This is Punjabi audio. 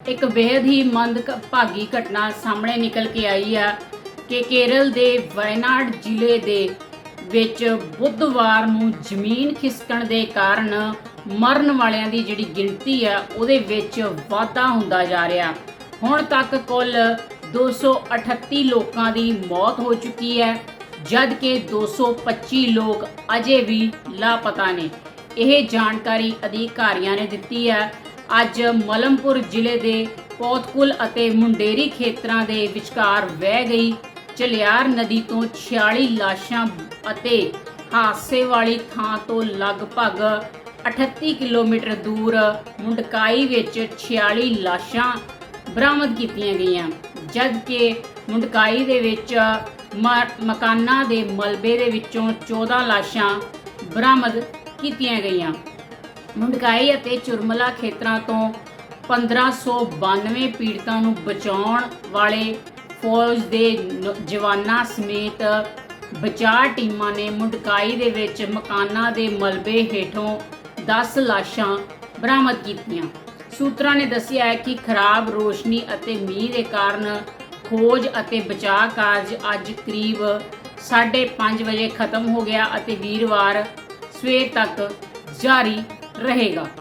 ਇੱਕ ਬੇहद ਹੀ ਮੰਦਭਾਗੀ ਘਟਨਾ ਸਾਹਮਣੇ ਨਿਕਲ ਕੇ ਆਈ ਆ ਕਿ ਕੇਰਲ ਦੇ ਵਾਇਨਾਡ ਜ਼ਿਲ੍ਹੇ ਦੇ ਵਿੱਚ ਬੁੱਧਵਾਰ ਨੂੰ ਜ਼ਮੀਨ ਖਿਸਕਣ ਦੇ ਕਾਰਨ ਮਰਨ ਵਾਲਿਆਂ ਦੀ ਜਿਹੜੀ ਗਿਣਤੀ ਆ, ਉਹਦੇ ਵਿੱਚ ਵਾਧਾ ਹੁੰਦਾ ਜਾ ਰਿਹਾ। ਹੁਣ ਤੱਕ ਕੁੱਲ 238 ਲੋਕਾਂ ਦੀ ਮੌਤ ਹੋ ਚੁੱਕੀ ਹੈ ਜਦ ਕਿ 225 ਲੋਕ ਅਜੇ ਵੀ ਲਾਪਤਾ ਨੇ। ਇਹ ਜਾਣਕਾਰੀ ਅਧਿਕਾਰੀਆਂ ਨੇ ਦਿੱਤੀ ਹੈ ਅੱਜ ਮਲਮਪੁਰ ਜ਼ਿਲ੍ਹੇ ਦੇ ਪੌਤਕੁਲ ਅਤੇ ਮੁੰਡੇਰੀ ਖੇਤਰਾਂ ਦੇ ਵਿਚਕਾਰ ਵਹਿ ਗਈ ਚਲਿਆਰ ਨਦੀ ਤੋਂ 46 ਲਾਸ਼ਾਂ ਅਤੇ ਹਾਦਸੇ ਵਾਲੀ ਥਾਂ ਤੋਂ ਲਗਭਗ 38 ਕਿਲੋਮੀਟਰ ਦੂਰ ਮੁੰਡਕਾਈ ਵਿੱਚ 46 ਲਾਸ਼ਾਂ ਬਰਾਮਦ ਕੀਤੀਆਂ ਗਈਆਂ। ਜਦ ਕਿ ਮੁੰਡਕਾਈ ਦੇ ਵਿੱਚ ਮਕਾਨਾਂ ਦੇ ਮਲਬੇ ਦੇ ਵਿੱਚੋਂ 14 ਲਾਸ਼ਾਂ ਬਰਾਮਦ ਕੀਤੀਆਂ ਗਈਆਂ। ਮੁੰਡਕਾਈ ਅਤੇ ਚੁਰਮਲਾ ਖੇਤਰਾਂ ਤੋਂ 1592 ਪੀੜਤਾਂ ਨੂੰ ਬਚਾਉਣ ਵਾਲੇ ਫੌਜ ਦੇ ਜਵਾਨਾਂ ਸਮੇਤ ਬਚਾਅ ਟੀਮਾਂ ਨੇ ਮੁੰਡਕਾਈ ਦੇ ਵਿੱਚ ਮਕਾਨਾਂ ਦੇ ਮਲਬੇ ਹੇਠੋਂ 10 ਲਾਸ਼ਾਂ ਬਰਾਮਦ ਕੀਤੀਆਂ। ਸੂਤਰਾਂ ਨੇ ਦੱਸਿਆ ਹੈ ਕਿ ਖਰਾਬ ਰੋਸ਼ਨੀ ਅਤੇ ਮੀਂਹ ਦੇ ਕਾਰਨ ਖੋਜ ਅਤੇ ਬਚਾਅ ਕਾਰਜ ਅੱਜ ਕਰੀਬ 5:30 ਵਜੇ ਖਤਮ ਹੋ ਗਿਆ ਅਤੇ ਵੀਰਵਾਰ ਸਵੇਰ ਤੱਕ ਜਾਰੀ ਰਹੇਗਾ।